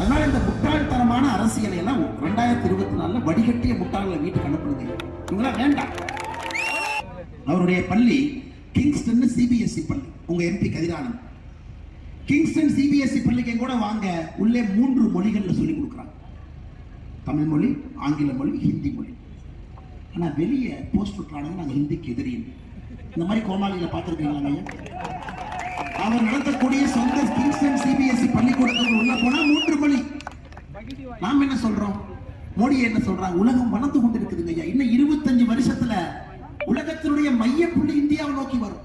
அதனால இந்த முட்டாள்தனமான அரசியலை எல்லாம் ரெண்டாயிரத்தி இருபத்தி நாலுல வடிகட்டிய முட்டாள்களை வீட்டுக்கு அனுப்புனது இவங்களாம் வேண்டாம். அவருடைய பள்ளி கிங்ஸ்டன் சிபிஎஸ்இ பள்ளி. உங்க எம்பி கதிரானந்த் கிங்ஸ்டன் சிபிஎஸ்இ பள்ளிக்கு கூட வாங்க உள்ளே மூன்று மொழிகள்ல சொல்லி கொடுக்குறாங்க தமிழ் மொழி ஆங்கில மொழி ஹிந்தி மொழி. ஆனா வெளியே போஸ்ட் விட்டுறாங்க நாங்க ஹிந்திக்கு எதிரின்னு. இந்த மாதிரி கோமாளிகளை பார்த்துருக்கீங்களா ஐயா அவர் நடத்தக்கூடிய சொந்த கிங்ஸ்டன் சிபிஎஸ்இ பள்ளிக்கூடத்துக்கு உள்ள போனா மூன்று மொழி நாம் என்ன சொல்றோம்? மோடி என்ன சொல்றாங்க உலகம் வளர்ந்து கொண்டு இருக்குதுங்க ஐயா. இன்னும் இருபத்தஞ்சு வருஷத்துல உலகத்தினுடைய மைய புள்ளி இந்தியாவை நோக்கி வரும்.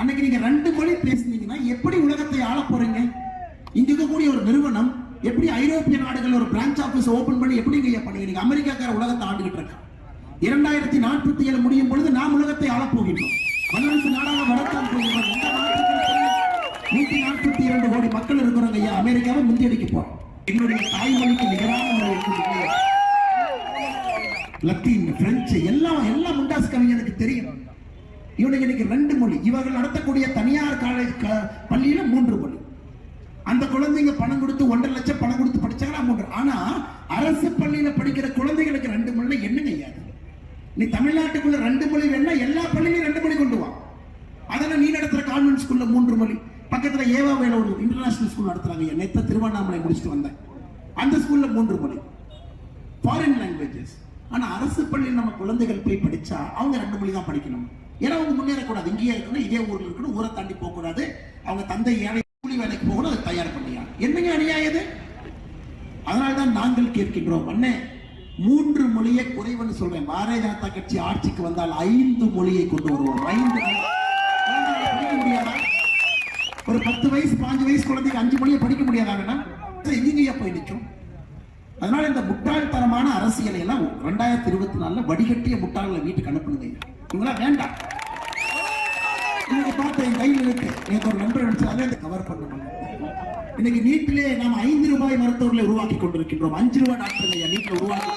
அன்னைக்கு நீங்க ரெண்டு மொழி பேசுனீங்கன்னா எப்படி உலகத்தை ஆள போறீங்க? இங்க இருக்கக்கூடிய ஒரு நிறுவனம் எப்படி ஐரோப்பிய நாடுகள் ஒரு பிரான்ச் ஆபீஸ் ஓபன் பண்ணி எப்படி ஐயா பண்ணுவீங்க அமெரிக்காக்கார உலகத்தை ஆண்டுகிட்டு இருக்கான் இரண்டாயிரத்தி நாற்பத்தி ஏழு முடியும் பொழுது நாம் உலகத்தை ஆளப் போகின்றோம். வல்லரசு நாடாக வளர்த்தான் போகின்றோம். நூத்தி நாற்பத்தி இரண்டு கோடி மக்கள் இருக்கிறாங்க ஐயா. அமெரிக்காவை முந்தியடிக்க போறோம். எங்களுடைய தாய்மொழிக்கு நிகரான லத்தீன் பிரெஞ்சு எல்லாம் எல்லாம் முண்டாஸ் கவிஞனுக்கு தெரியும். இவனுக்கு இன்னைக்கு ரெண்டு மொழி. இவர்கள் நடத்தக்கூடிய தனியார் காலேஜ் க- பள்ளியில மூன்று மொழி. அந்த குழந்தைங்க பணம் கொடுத்து ஒன்றரை லட்சம் பணம் கொடுத்து படிச்சாங்கன்னா மூன்று. ஆனா அரசு பள்ளியில படிக்கிற குழந்தைகளுக்கு ரெண்டு மொழி என்னங்க ஐயா நீ தமிழ்நாட்டுக்குள்ள ரெண்டு மொழி வேணா எல்லா பள்ளியிலும் ரெண்டு மொழி கொண்டு வா. அதெல்லாம் நீ நடத்துற கான்வென்ட் ஸ்கூல்ல மூன்று மொழி. பக்கத்துல ஏவா வேல ஒரு இன்டர்நேஷனல் ஸ்கூல் நடத்துகிறாங்க என் நேற்று திருவண்ணாமலை முடிச்சுட்டு வந்தேன். அந்த ஸ்கூல்ல மூன்று மொழி. ஃபாரின் லாங்குவேஜஸ் ஆனா அரசு பள்ளியில் நம்ம குழந்தைகள் போய் படிச்சா அவங்க ரெண்டு மொழி தான் படிக்கணும். ஏன்னா அவங்க முன்னேறக்கூடாது. இங்கேயே இருக்கணும் இதே ஊரில் இருக்கணும் ஊரை தாண்டி போகக்கூடாது. அவங்க தந்தை ஏழை கூலி வேலைக்கு போகணும் அதை தயார் பண்ணியா? என்னங்க அநியாயது அதனால தான் நாங்கள் கேட்கின்றோம். அண்ணே மூன்று மொழியை குறைவுன்னு சொல்றேன். பாரதிய ஜனதா கட்சி ஆட்சிக்கு வந்தால் ஐந்து மொழியை கொண்டு வருவோம். ஐந்து மொழி. முடியாதா? ஒரு பத்து வயசு பாஞ்சு வயசு குழந்தைக்கு அஞ்சு மொழியை படிக்க முடியாதாங்கன்னா எங்கேயா போய் நிற்கும் அதனால இந்த முட்டாள்தனமான அரசியலை எல்லாம் ரெண்டாயிரத்தி இருபத்தி நாலுல வடிகட்டிய முட்டாள்களை வீட்டுக்கு அனுப்புனுங்க. இவங்களாம் வேண்டாம். இன்னைக்கு பார்த்த என் கையில் இருக்கு. எனக்கு ஒரு நண்பர் நினைச்சு அதை கவர் பண்ணணும். இன்னைக்கு நீட்டிலே நாம் ஐந்து ரூபாய் மருத்துவர்களை உருவாக்கி கொண்டிருக்கின்றோம். அஞ்சு ரூபாய் டாக்டர் ஐயா நீட்டில் உருவாக்கி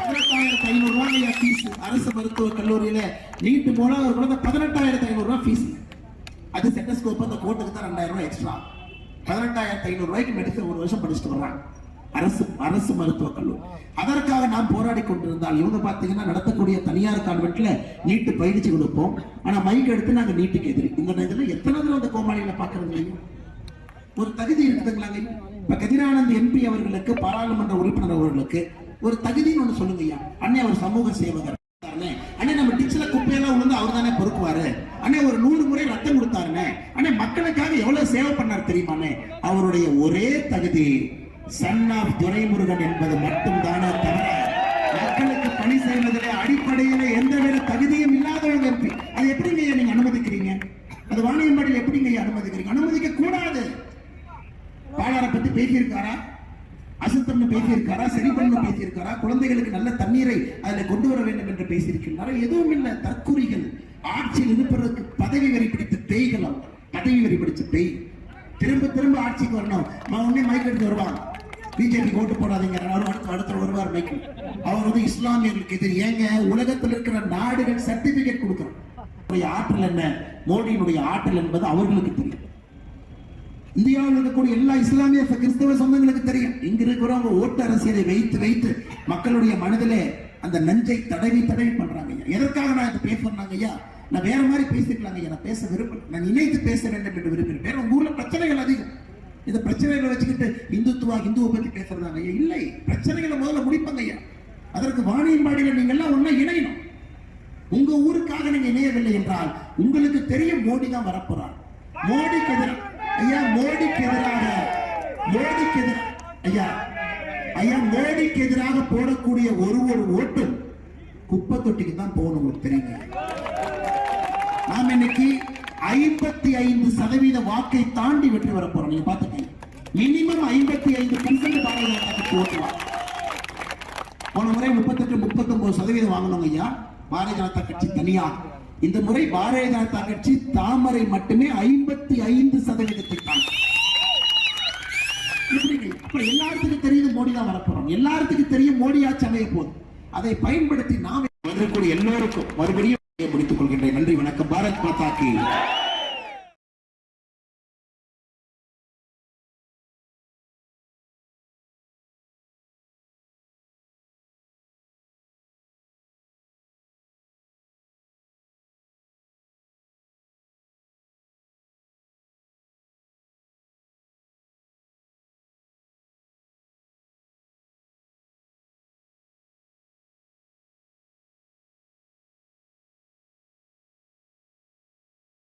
பதினெட்டாயிரத்தி ஐநூறு ரூபாய் ஃபீஸ் அரசு மருத்துவக் கல்லூரியில நீட்டு போல ஒரு குழந்தை பதினெட்டாயிரத்தி ஐநூறு ரூபாய் ஃபீஸ் அது செட்டஸ்கோப் அந்த கோட்டுக்கு தான் ரெண்டாயிரம் ரூபாய் எக்ஸ்ட்ரா பதினெட்டாயிரத்தி ஐநூறு ரூபாய்க்கு மெடிசன் ஒரு வருஷம் படிச்சுட்டு வர்றாங்க அரசு அரசு மருத்துவக் கல்லூரி. அதற்காக நாம் போராடி கொண்டிருந்தால் இவங்க பாத்தீங்கன்னா நடத்தக்கூடிய தனியார் கான்வென்ட்ல நீட்டு பயிற்சி கொடுப்போம். ஆனா மைக் எடுத்து நாங்க நீட்டுக்கு எதிரி. இந்த நேரத்தில் எத்தனை தடவை அந்த கோமாளிகளை பாக்குறது இல்லையா? ஒரு தகுதி இருக்குதுங்களாங்க இப்ப கதிரானந்த் எம்பி அவர்களுக்கு பாராளுமன்ற உறுப்பினர் அவர்களுக்கு ஒரு தகுதின்னு ஒண்ணு சொல்லுங்க ஐயா. அண்ணே அவர் சமூக சேவகர். அண்ணே நம்ம டிச்சில குப்பையெல்லாம் விழுந்து அவர் தானே பொறுக்குவாரு அண்ணே ஒரு நூறு முறை ரத்தம் கொடுத்தாருண்ணே அண்ணே மக்களுக்காக எவ்வளவு சேவை பண்ணார் தெரியுமானே அவருடைய ஒரே தகுதி சன் ஆஃப் துரைமுருகன் என்பது மட்டும் தானே தவிர மக்களுக்கு பணி செய்வதிலே அடிப்படையில எந்த வித தகுதியும் இல்லாதவங்க எம்பி அது எப்படிங்க ஐயா நீங்க அனுமதிக்கிறீங்க? அது வாணியம்பாடியில் எப்படிங்க ஐயா அனுமதிக்கிறீங்க? அனுமதிக்க கூடாது பாலாரை பத்தி பேசியிருக்காரா? அசுத்தம்னு பேசியிருக்காரா? சரி பண்ணு பேசியிருக்காரா? குழந்தைகளுக்கு நல்ல தண்ணீரை அதுல கொண்டு வர வேண்டும் என்று பேசியிருக்கிறாரா எதுவும் இல்லை தற்குறிகள். ஆட்சியில் இருப்பதற்கு பதவி வரி பிடித்த பேய்கள் அவங்க. பதவி வரி பிடிச்ச பேய் திரும்ப திரும்ப ஆட்சிக்கு வரணும் அவன் உடனே மைக் எடுத்து வருவான் பிஜேபி ஓட்டு போடாதீங்க அவர் அடுத்து அடுத்து அவர் வந்து இஸ்லாமியர்களுக்கு எதிரி ஏங்க உலகத்தில் இருக்கிற நாடுகள் சர்டிபிகேட் கொடுக்குறோம். ஆற்றல் என்ன? மோடியினுடைய ஆற்றல் என்பது அவர்களுக்கு தெரியும். இந்தியாவில் இருக்கக்கூடிய எல்லா இஸ்லாமிய கிறிஸ்தவ சொந்தங்களுக்கு தெரியும். இங்க இருக்கிறவங்க ஓட்டு அரசியலை வைத்து வைத்து மக்களுடைய மனதிலே அந்த நஞ்சை தடவி தடவி பண்றாங்க ஐயா. எதற்காக நான் இதை பேசுறாங்க ஐயா? நான் வேற மாதிரி பேசிக்கலாங்க ஐயா. நான் பேச விரும்பல. நான் இணைத்து பேச வேண்டும் என்று விரும்புகிறேன். வேற உங்க ஊர்ல பிரச்சனைகள் அதிகம். இந்த பிரச்சனைகளை வச்சுக்கிட்டு இந்துத்துவா இந்துவை பத்தி பேசுறதாங்க ஐயா இல்லை. பிரச்சனைகளை முதல்ல முடிப்பாங்க ஐயா. அதற்கு வாணியம்பாடியில நீங்க எல்லாம் ஒண்ணா இணையணும். உங்க ஊருக்காக நீங்க இணையவில்லை என்றால் உங்களுக்கு தெரியும் மோடி தான் வரப்போறார். மோடிக்கு எதிராக ஐயா மோடிக்கு எதிராக மோடிக்கு எதிராக ஐயா ஐயா மோடிக்கு எதிராக போடக்கூடிய ஒரு ஒரு ஓட்டும் குப்பை தொட்டிக்கு தான் போகணும் உங்களுக்கு தெரியுங்க. நாம் இன்னைக்கு ஐம்பத்தி ஐந்து சதவீத வாக்கை தாண்டி வெற்றி வர போறோம். நீங்க பாத்துக்கீங்க மினிமம் ஐம்பத்தி ஐந்து பர்சன்ட் பாரதிய ஜனதா கட்சி போன முறை முப்பத்தெட்டு முப்பத்தி ஒன்பது சதவீதம் வாங்கினோங்க ஐயா பாரதிய ஜனதா கட்சி தனியா. இந்த முறை பாரதிய ஜனதா கட்சி தாமரை மட்டுமே ஐம்பத்தி ஐந்து சதவீதத்தை தாண்டி. எல்லாத்துக்கும் தெரியுது மோடி தான் வரப்போறோம் எல்லாத்துக்கும் தெரியும் மோடி ஆட்சி அமைய போகுது. அதை பயன்படுத்தி நாம். வந்திருக்கக்கூடிய எல்லோருக்கும் மறுபடியும் முடித்துக் கொள்கின்றேன். நன்றி भारत माता की